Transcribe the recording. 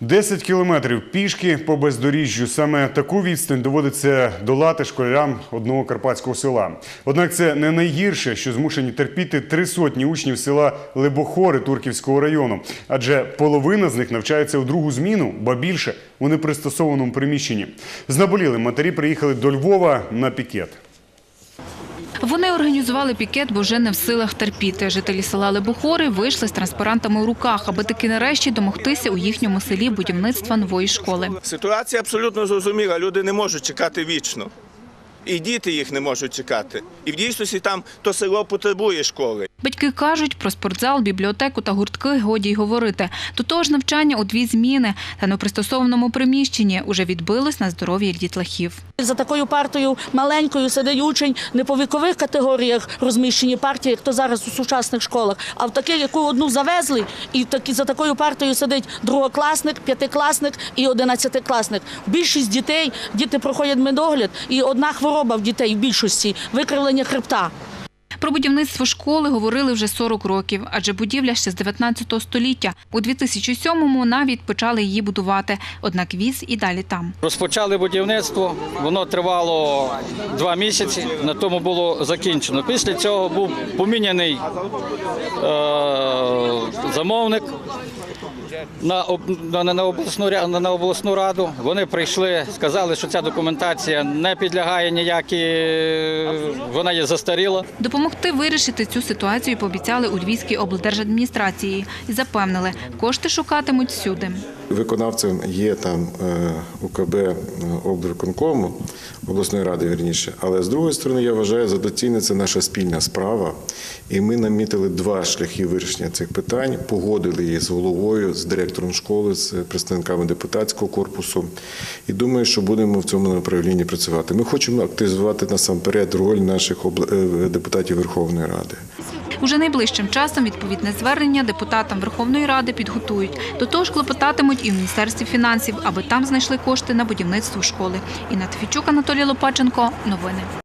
10 кілометрів пішки по бездоріжжю. Саме таку відстань доводиться долати школярам одного карпатського села. Однак це не найгірше, що змушені терпіти три сотні учнів села Лебохори Турківського району. Адже половина з них навчається у другу зміну, ба більше у непристосованому приміщенні. Знаболіли матері приїхали до Львова на пікет. Вони організували пікет, бо вже не в силах терпіти. Жителі села Лебухори вийшли з транспарантами у руках, аби таки нарешті домогтися у їхньому селі будівництва нової школи. Ситуація абсолютно зрозуміла. Люди не можуть чекати вічно. І діти їх не можуть чекати. І в дійсності там то село потребує школи. Батьки кажуть, про спортзал, бібліотеку та гуртки годі й говорити. До того ж, навчання у дві зміни та непристосованому приміщенні уже відбилось на здоров'ї дітлахів. За такою партою маленькою сидить учень не по вікових категоріях розміщені партії, як то зараз у сучасних школах, а в таких, яку одну завезли, і в такі, за такою партою сидить другокласник, п'ятикласник і одинадцятикласник. Більшість дітей, діти проходять медогляд, і одна хвороба в дітей в більшості викривлення хребта. Про будівництво школи говорили вже 40 років, адже будівля ще з 19 століття. У 2007-му навіть почали її будувати. Однак віз і далі там. Розпочали будівництво, воно тривало два місяці, на тому було закінчено. Після цього був поміняний е, замовник на, на, на, обласну, на, на обласну раду. Вони прийшли, сказали, що ця документація не підлягає ніякі, вона є застаріла. Допомогти вирішити цю ситуацію пообіцяли у Львівській облдержадміністрації і запевнили, кошти шукатимуть всюди. Виконавцем є там е, УКБ е, облвиконкому обласної ради, вірніше. Але з другої сторони, я вважаю, за доцільне це наша спільна справа. І ми намітили два шляхи вирішення цих питань, погодили її з головою, з директором школи, з представниками депутатського корпусу. І думаю, що будемо в цьому направлінні працювати. Ми хочемо активізувати насамперед роль наших е, депутатів Верховної Ради. Уже найближчим часом відповідне звернення депутатам Верховної Ради підготують. До того ж клопотатимуть і в Міністерстві фінансів, аби там знайшли кошти на будівництво школи. Інна Тфічук, Анатолій Лопаченко. Новини.